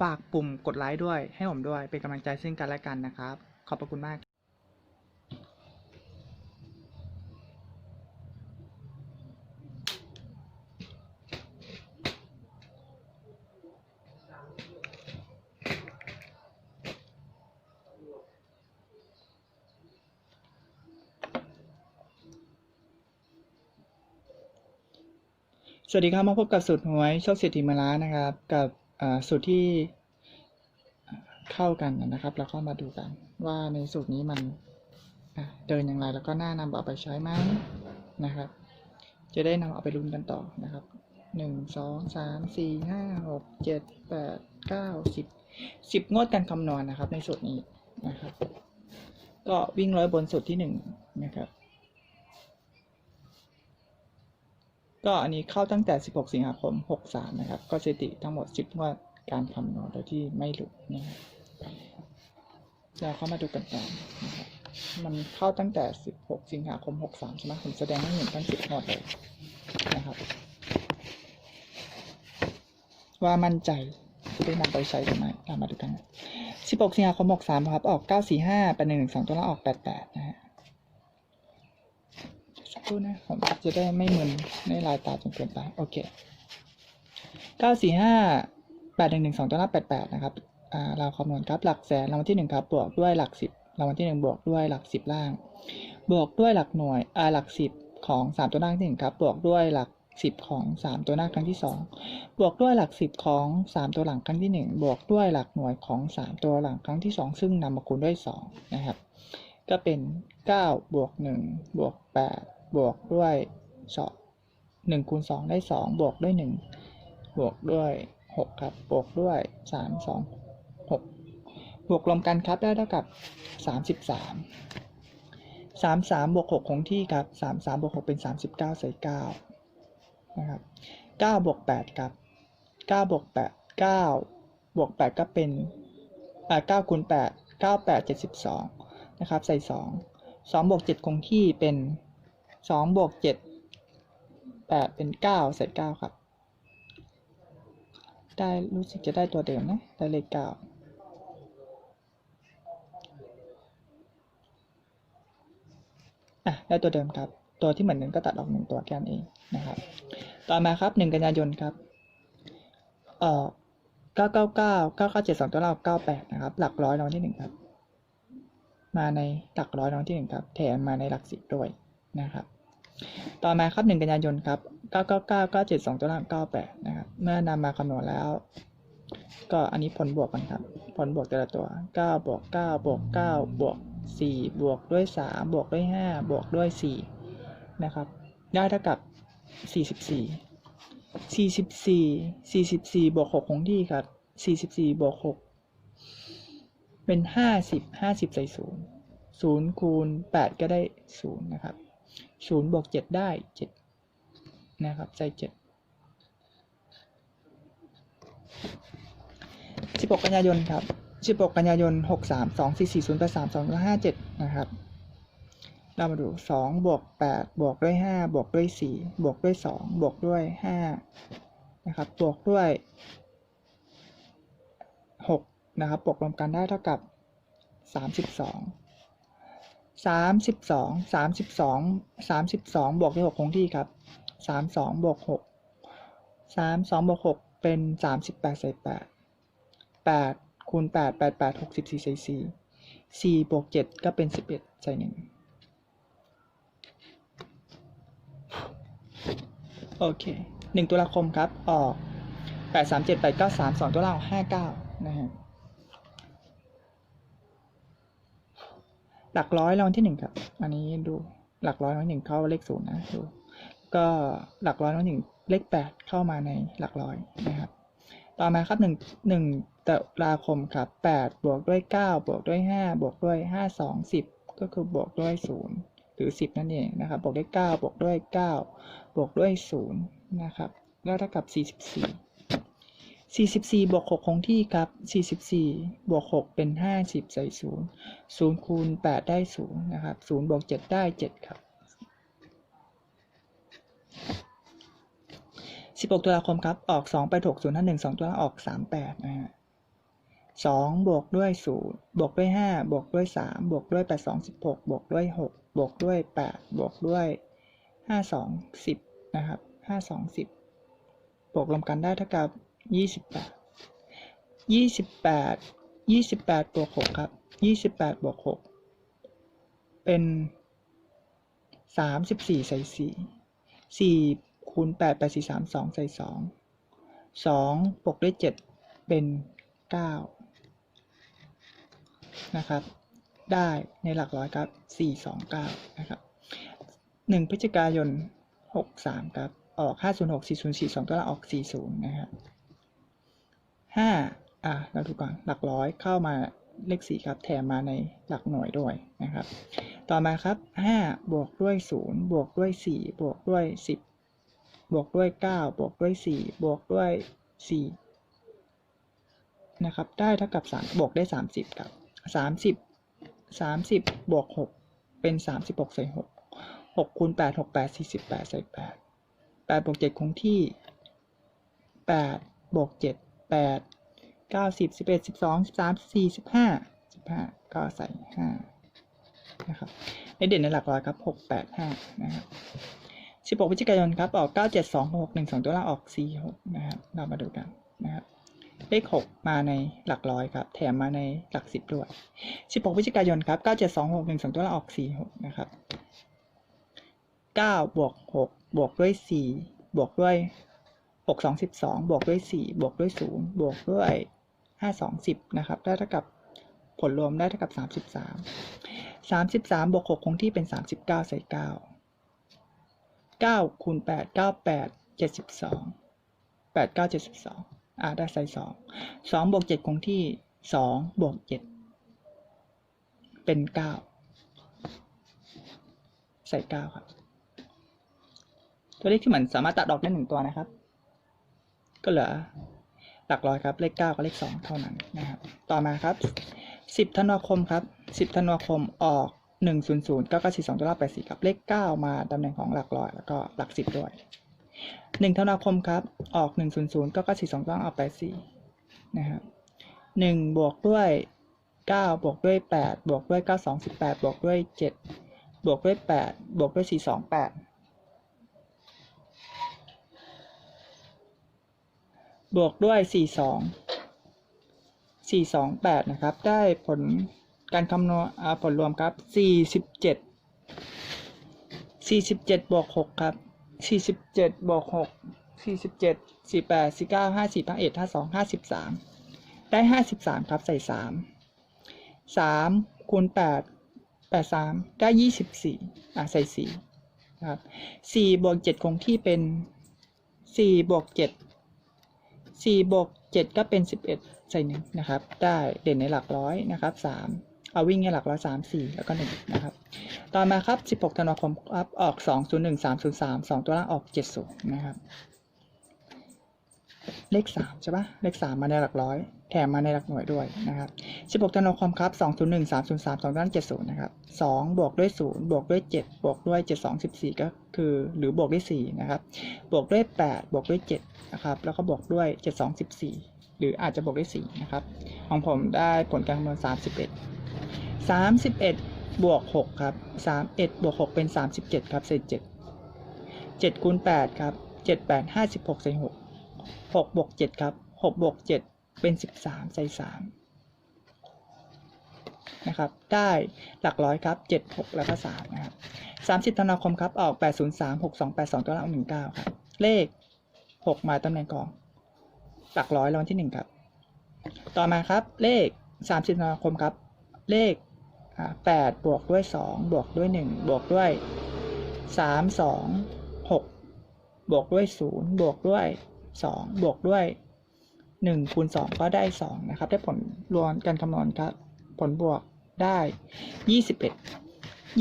ฝากปุ่มกดไลค์ด้วย ให้ผมด้วยเป็นกำลังใจซึ่งกันและกันนะครับ ขอบพระคุณมากสวัสดีครับมาพบกับสูตรหวยโชคเศรษฐีมาล้านนะครับ กับ สูตรที่เข้ากันนะครับ แล้วก็มาดูกัน ว่าในสูตรนี้มันเดินอย่างไร แล้วก็น่านำเอาไปใช้ไหมนะครับ จะได้นำเอาไปลุ้นกันต่อนะครับหนึ่งสองสามสี่ห้าหกเจ็ดแปดเก้าสิบสิบงวดการคำนวณนะครับ ในสูตรนี้นะครับ ก็วิ่งร้อยบนสูตรที่หนึ่งนะครับ ก็อันนี้เข้าตั้งแต่ 16 สิงหาคม 63 นะครับ ก็สถิติทั้งหมด 10งวดการคำนวณโดยที่ไม่หลุดนะครับเราเข้ามาดูกันต่อนะครับมันเข้าตั้งแต่ 16 สิงหาคม 63 ใช่ไหมผมแสดงให้เห็นทั้ง 10งวดเลยนะครับ ว่ามั่นใจจะได้นำไปใช้หรือไม่เรามาดูกัน 16 สิงหาคม 63 ครับ ออก 945 8 1 1 2ตัวละออก 88 นะฮะ รู่นะผมจะได้ไม่มึนไม่ลายตาจนเกินไป โอเคเก้าสี่ห้าแปดหนึ่งหนึ่งสองตัวละแปดแปดนะครับอ่าเราคำนวณครับหลักแสนรางวัลที่หนึ่งครับบวกด้วยหลักสิบรางวัลที่หนึ่งบวกด้วยหลักสิบล่าง บวกด้วยหลักหน่วยอ่าหลักสิบของสามตัวหน้าที่หนึ่งครับบวกด้วยหลักสิบของสามตัวหน้าครั้งที่สองบวกด้วยหลักสิบของสามตัวหลังครั้งที่หนึ่งบวกด้วยหลักหน่วยของสามตัวหลังครั้งที่สองซึ่งนำมาคูณด้วยสองนะครับ ก็เป็นเก้าบวกหนึ่งบวกแปด บวกด้วยสองหนึ่งคูณสองได้สองบวกด้วยหนึ่งบวกด้วยหกครับ บวกด้วยสามสองหกบวกรวมกันครับได้เท่ากับสามสิบสามสามสามบวกหกคงที่ครับสามสามบวกหกเป็นสามสิบเก้าใส่เก้านะครับเก้าบวกแปดครับเก้าบวกแปดเก้าบวกแปดก็เป็นอ่าเก้าคูณแปดเก้าแปดเจ็ดสิบสองนะครับใส่สองสองบวกเจ็ดคงที่เป็น สองบวกเจ็ดแปดเป็นเก้าเศษเก้าครับ ได้รู้สึกจะได้ตัวเดิมนะ ได้เลขเก้าอะได้ตัวเดิมครับ ตัวที่เหมือนกันก็ตัดออกหนึ่งตัวแค่นั้นเองนะครับ ต่อมาครับหนึ่งกันยายนครับ เอ่อเก้าเก้าเก้าเก้าเก้าเจ็ดสองตัวเราเก้าแปดนะครับ หลักร้อยรางวัลที่หนึ่งครับ มาในหลักร้อยรางวัลที่หนึ่งครับ แถมมาในหลักสิบด้วย นะครับ ต่อมาครับหนึ่งกันยายนครับเก้าเก้าเก้าเก้าเจ็ดสองตัวล่างเก้าแปดนะครับ เมื่อนำมาคำนวณแล้ว ก็อันนี้ผลบวกกันครับ ผลบวกแต่ละตัวเก้าบวกเก้าบวกเก้าบวกสี่บวกด้วยสามบวกด้วยห้าบวกด้วยสี่นะครับ ได้เท่ากับสี่สิบสี่สี่สิบสี่สี่สิบสี่บวกหกคงที่ครับสี่สิบสี่บวกหกเป็นห้าสิบห้าสิบใส่ศูนย์ศูนย์คูณแปดก็ได้ศูนย์นะครับ ศูนย์บวกเจ็ดได้เจ็ดนะครับใส่เจ็ดสิบหกกันยายนครับสิบหกกันยายนหกสามสองสี่สี่ศูนย์แปดสามสองห้าเจ็ดนะครับ เรามาดูสองบวกแปดบวกด้วยห้าบวกด้วยสี่บวกด้วยสองบวกด้วยห้านะครับ บวกด้วยหกนะครับบวกรวมกันได้เท่ากับสามสิบสอง สามสิบสองสามสิบสองสามสิบสองบวกด้วยหกคงที่ครับสามสองบวกหกสามสองบวกหกเป็นสามสิบแปดใส่แปดแปดคูณแปดแปดแปดหกสิบสี่ใส่สี่สี่บวกเจ็ดก็เป็นสิบเอ็ดใส่หนึ่งโอเคหนึ่งตุลาคมครับ ออกแปดสามเจ็ดแปดเก้าสามสองตัวล่างห้าเก้านะฮะ หลักร้อยรางวัลที่หนึ่งครับ อันนี้ดูหลักร้อยรางวัลที่หนึ่งเข้าเลขศูนย์นะดู ก็หลักร้อยรางวัลที่หนึ่งเลขแปดเข้ามาในหลักร้อยนะครับ ต่อมาครับหนึ่งหนึ่งตุลาคมครับแปดบวกด้วยเก้าบวกด้วยห้าบวกด้วยห้าสองสิบก็คือบวกด้วยศูนย์หรือสิบนั่นเองนะครับ บวกด้วยเก้าบวกด้วยเก้าบวกด้วยศูนย์นะครับ แล้วเท่ากับสี่สิบสี่ สี่สิบสี่บวกหกคงที่ครับสี่สิบสี่บวกหกเป็นห้าสิบใส่ศูนย์ศูนย์คูณแปดได้ศูนย์นะครับศูนย์บวกเจ็ดได้เจ็ดครับสิบหกตุลาคมครับ ออกสองไปหกศูนย์ห้าหนึ่งสองตัวล่างออกสามแปดนะฮะสองบวกด้วยศูนย์บวกด้วยห้าบวกด้วยสามบวกด้วยแปดสองสิบหกบวกด้วยหกบวกด้วยแปดบวกด้วยห้าสองสิบนะครับห้าสองสิบบวกรวมกันได้เท่ากับ ยี่สิบแปดยี่สิบแปดยี่สิบแปดบวกหกครับยี่สิบแปดบวกหกเป็นสามสิบสี่ใส่สี่สี่คูณแปดแปดสี่สามสองใส่สองสองบวกด้วยเจ็ดเป็นเก้านะครับ ได้ในหลักร้อยครับสี่สองเก้านะครับหนึ่งพฤศจิกายนหกสามครับ ออกห้าศูนย์หกสี่ศูนย์สี่สองตัวละออกสี่ศูนย์นะครับ ห้าอะเราดูก่อนหลักร้อยเข้ามาเลขสี่ครับ แถมมาในหลักหน่วยด้วยนะครับ ต่อมาครับห้าบวกด้วยศูนย์บวกด้วยสี่บวกด้วยสิบบวกด้วยเก้าบวกด้วยสี่บวกด้วยสี่นะครับ ได้เท่ากับสามบวกได้สามสิบครับสามสิบสามสิบบวกหกเป็นสามสิบหกใส่หกหกคูณแปดหกแปดสี่สิบแปดใส่แปดแปดบวกเจ็ดคงที่แปดบวกเจ็ด แปดเก้าสิบสิบเอ็ดสิบสองสิบสามสี่สิบห้าสิบห้าก็ใส่ห้านะครับในเด่นในหลักร้อยครับหกแปดห้านะครับสิบหกพฤศจิกายนครับออกเก้าเจ็ดสองหกหนึ่งสองตัวล่างออกสี่หกนะครับเรามาดูกันนะครับเลขหกมาในหลักร้อยครับ แถมมาในหลักสิบด้วยสิบหกพฤศจิกายนครับเก้าเจ็ดสองหกหนึ่งสองตัวล่างออกสี่หกนะครับเก้าบวกหกบวกด้วยสี่บวกด้วย หกสองสิบสองบวกด้วยสี่บวกด้วยศูนย์บวกด้วยห้าสองสิบนะครับได้เท่ากับผลรวมได้เท่ากับสามสิบสามสามสิบสามบวกหกคงที่เป็นสามสิบเก้าใส่เก้าเก้าคูณแปดเก้าแปดเจ็ดสิบสองแปดเก้าเจ็ดสิบสองอ่าได้ใส่สองสองบวกเจ็ดคงที่สองบวกเจ็ดเป็นเก้าใส่เก้าครับ ตัวเลขที่เหมือนสามารถตัดออกได้หนึ่งตัวนะครับ ก็เหลือหลักร้อยครับ เลข 9 กับเลข 2 เท่านั้นนะครับ ต่อมาครับ 10 ธันวาคมครับ 10 ธันวาคมออก 100 9 9 4 2 9 8 4ครับ เลข 9 มาตำแหน่งของหลักร้อยแล้วก็หลัก 10 ด้วย 1 ธันวาคมครับ ออก 100 9 9 4 2 9 8 4นะครับ1บวกด้วย 9 บวกด้วย 8 บวกด้วย 9 2 18 บวกด้วย 7 บวกด้วย 8 บวกด้วย 4 2 8 บวกด้วยสี่สองสี่สองแปดนะครับ ได้ผลการคำนวณผลรวมครับสี่สิบเจ็ดสี่สิบเจ็ดบวกหกครับสี่สิบเจ็ดบวกหกสี่สิบเจ็ดสี่แปดสี่เก้าห้าสี่ห้าเอ็ดห้าสองห้าสิบสามได้ห้าสิบสามครับ ใส่สามสามคูณแปดแปดสามได้ยี่สิบสี่อะ ใส่สี่ครับสี่บวกเจ็ดคงที่เป็นสี่บวกเจ็ด สี่บวกเจ็ดก็เป็นสิบเอ็ดใส่หนึ่งนะครับ ได้เด่นในหลักร้อยนะครับสามเอาวิ่งในหลักร้อยสามสี่แล้วก็หนึ่งนะครับ ต่อมาครับสิบหกธันวาคมครับออกสองศูนย์หนึ่งสามศูนย์สามสองตัวล่างออกเจ็ดศูนย์นะครับ เลขสามใช่ปะเลขสามมาในหลักร้อย แถมมาในหลักหน่วยด้วยนะครับสิบหกธันวาคมครับสองศูนย์หนึ่งสามศูนย์สามสองเจ็ดศูนย์นะครับสองบวกด้วยศูนย์บวกด้วยเจ็ดบวกด้วยเจ็ดสองสิบสี่ก็คือ หรือบวกด้วยสี่นะครับ บวกด้วยแปดบวกด้วยเจ็ดนะครับ แล้วก็บวกด้วยเจ็ดสองสิบสี่หรืออาจจะบวกด้วยสี่นะครับ ของผมได้ผลการคำนวณสามสิบเอ็ดสามสิบเอ็ดบวกหกครับสามเอ็ดบวกหกเป็นสามสิบเจ็ดครับใส่เจ็ดเจ็ดคูณแปดครับเจ็ดแปดห้าสิบ หกบวกเจ็ดครับหกบวกเจ็ดเป็นสิบสามใส่สามนะครับ ได้หลักร้อยครับเจ็ดหกแล้วก็สามนะครับสามสิบธันวาคมครับออกแปดศูนย์สามหกสองแปดสองตัวละหนึ่งเก้าครับ เลขหกมาตำแหน่งกอง หลักร้อยรางวัลที่หนึ่งครับ ต่อมาครับเลขสามสิบธันวาคมครับ เลขแปดบวกด้วยสองบวกด้วยหนึ่งบวกด้วยสามสองหกบวกด้วยศูนย์บวกด้วย สองบวกด้วยหนึ่งคูณสองก็ได้สองนะครับ ได้ผลรวมการคำนวณครับ ผลบวกได้ยี่สิบเอ็ด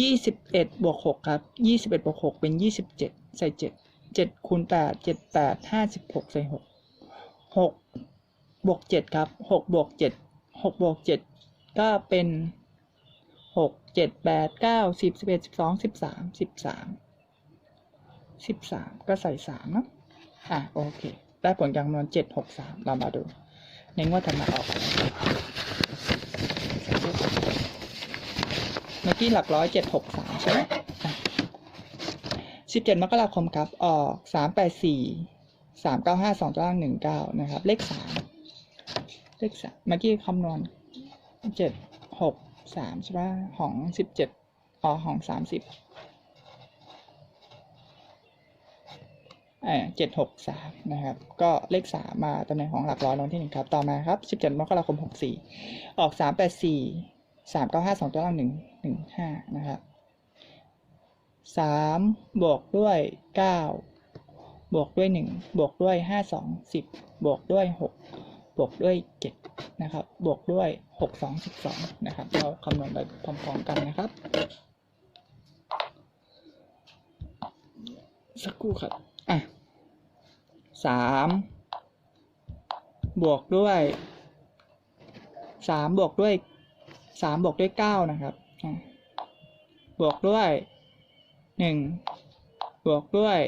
ยี่สิบเอ็ดบวกหกครับยี่สิบเอ็ดบวกหกเป็นยี่สิบเจ็ดใส่เจ็ดเจ็ดคูณแปดเจ็ดแปดห้าสิบหกใส่หกหกบวกเจ็ดครับหกบวกเจ็ดหกบวกเจ็ดก็เป็นหกเจ็ดแปดเก้าสิบสิบเอ็ดสิบสองสิบสามสิบสามสิบสามก็ใส่สามเนาะ อะโอเค ได้ผลการคำนวณเจ็ดหกสามเรามาดูในงวดถัดมาออก เมื่อกี้หลักร้อยเจ็ดหกสามใช่ไหมสิบเจ็ดมกราคมครับ ออกสามแปดสี่สามเก้าห้าสองตารางหนึ่งเก้านะครับ เลขสามเลขสามเมื่อกี้คำนวณเจ็ดหกสามใช่ไหมของสิบเจ็ดออกของสามสิบ เจ็ดหกสามนะครับ ก็เลขสามมาตำแหน่งของหลักร้อยรางวัลที่หนึ่งครับ ต่อมาครับสิบเจ็ดมกราคมหกสี่ออกสามแปดสี่สามเก้าห้าสองตัวล่างหนึ่งหนึ่งห้านะครับสามบวกด้วยเก้าบวกด้วยหนึ่งบวกด้วยห้าสองสิบบวกด้วยหกบวกด้วยเจ็ดนะครับ บวกด้วยหกสองสิบสองนะครับ เราคำนวณไปพร้อมๆกันนะครับ สักครู่ครับ อะสามบวกด้วยสามบวกด้วยสามบวกด้วยเก้านะครับ บวกด้วยหนึ่งบวกด้วย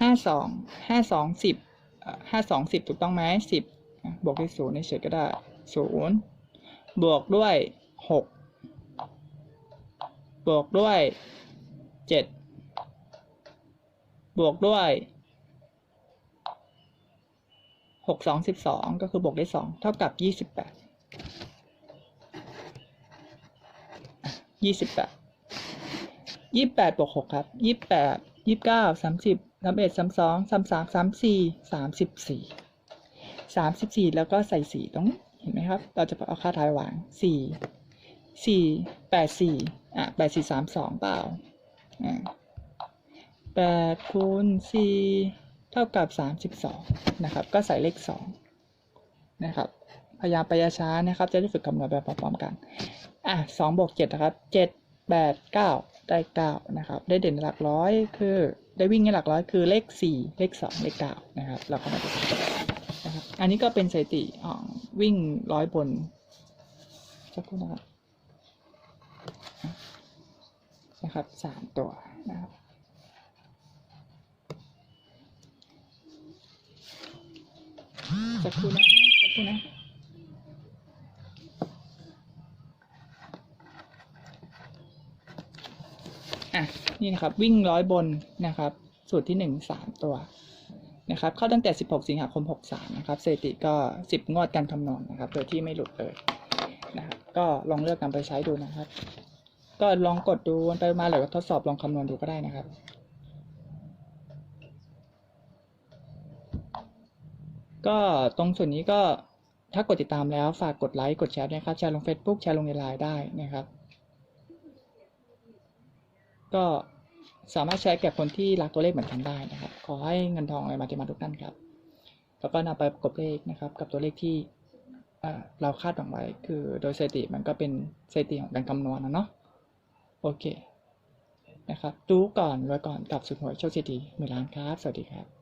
ห้าสองห้าสองสิบห้าสองสิบถูกต้องไหมสิบบวกด้วยศูนย์เฉยก็ได้ศูนย์บวกด้วยหกบวกด้วยเจ็ด บวกด้วยหกสองสิบสองก็คือบวกได้สองเท่ากับยี่สิบแปดยี่สิบแปดยี่สิบแปดบวกหกครับยี่สิบแปดยี่สิบเก้าสามสิบสามเอ็ดสามสองสามสามสามสี่สามสิบสี่สามสิบสี่แล้วก็ใส่สี่ตรงนี้เห็นไหมครับ เราจะเอาค่าท้ายวางสี่สี่แปดสี่อะแปดสี่สามสองเปล่าอ่า แปดคูณสี่เท่ากับสามสิบสองนะครับ ก็ใส่เลขสองนะครับ พยายามไปช้าๆนะครับ จะได้ฝึกคำนวณแบบพร้อมๆกัน อะสองบวกเจ็ดนะครับเจ็ดแปดเก้าได้เก้านะครับ ได้เด่นหลักร้อยคือ ได้วิ่งในหลักร้อยคือเลขสี่เลขสองเลขเก้านะครับ เราก็มาดูนะครับ อันนี้ก็เป็นสถิติของวิ่งร้อยบนสักครู่นะครับนะครับสามตัวนะครับ สักครู่นะสักครู่นะอะนี่นะครับวิ่งร้อยบนนะครับ สูตรที่หนึ่งสามตัวนะครับ เข้าตั้งแต่ 16 สิงหาคม 63 นะครับสถิติก็ 10 งวดการคำนวณนะครับ โดยที่ไม่หลุดเลยนะครับ ก็ลองเลือกนำไปใช้ดูนะครับ ก็ลองกดดูวนไปมาหรือว่าทดสอบลองคำนวณดูก็ได้นะครับ ก็ตรงส่วนนี้ก็ถ้ากดติดตามแล้วฝากกดไลค์กดแชร์ด้วยครับแชร์ลง Facebook แชร์ลงในไลน์ได้นะครับ ก็สามารถแชร์แก่คนที่รักตัวเลขเหมือนกันได้นะครับ ขอให้เงินทองไหลมาเทมาทุกท่านครับ แล้วก็นำไปประกบเลขนะครับ กับตัวเลขที่เราคาดหวังไว้ คือโดยสถิติมันก็เป็นสถิติของการคำนวณนะเนาะโอเคนะครับรู้ก่อนไว้ก่อนกับสุดหวยโชคดีหมื่นล้านครับ สวัสดีครับ